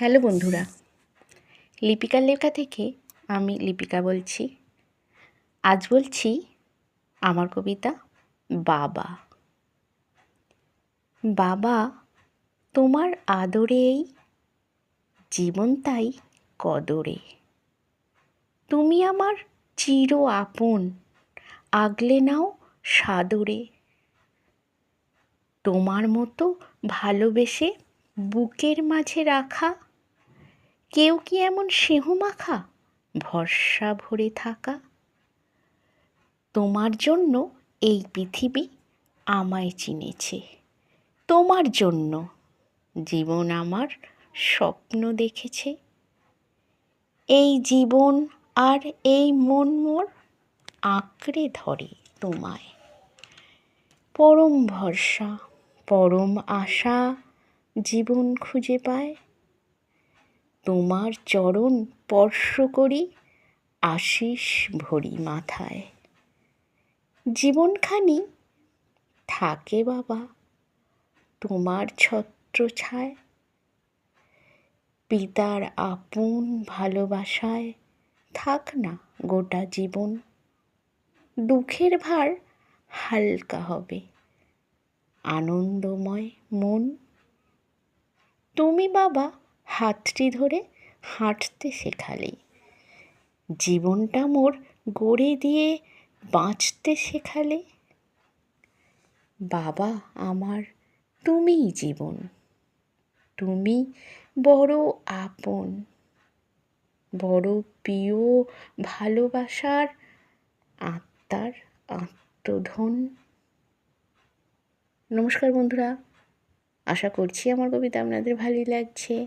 Hello বন্ধুরা লিপিকার লেখা থেকে আমি লিপিকা বলছি। আজ বলছি আমার কবিতা বাবা। বাবা তোমার আদরেই, জীবন তাই কদরে। তুমি আমার চির আপন, আগলে নাও সাদরে। তোমার মতো ভালোবেসে বুকের মাঝে রাখা কেউ কি এমন স্নেহ মাখা? ভরসা ভরে থাকা। তোমার জন্য এই পৃথিবী আমায় চিনেছে। তোমার জন্য জীবন আমার স্বপ্ন দেখেছে। এই জীবন আর এই মন মোর আঁকড়ে ধরে তোমায়। পরম ভরসা, পরম আশা জীবন খুঁজে পায়। তোমার চরণ স্পর্শ করি, আশিস ভরি মাথায়। জীবনখানি থাকে বাবা, তোমার ছত্র ছায়। পিতার আপন ভালোবাসায় থাক না গোটা জীবন, দুঃখের ভার হালকা হবে, আনন্দময় মন। তুমি বাবা হাতটি ধরে হাঁটতে শেখালে। জীবনটা মোর গড়ে দিয়ে বাঁচতে শেখালে। বাবা, আমার তুমিই জীবন। তুমি বড় আপন। বড় প্রিয়, ভালোবাসার আত্মার আত্মধন। নমস্কার বন্ধুরা। আশা করছি আমার কবিতা আপনাদের ভালোই লাগছে।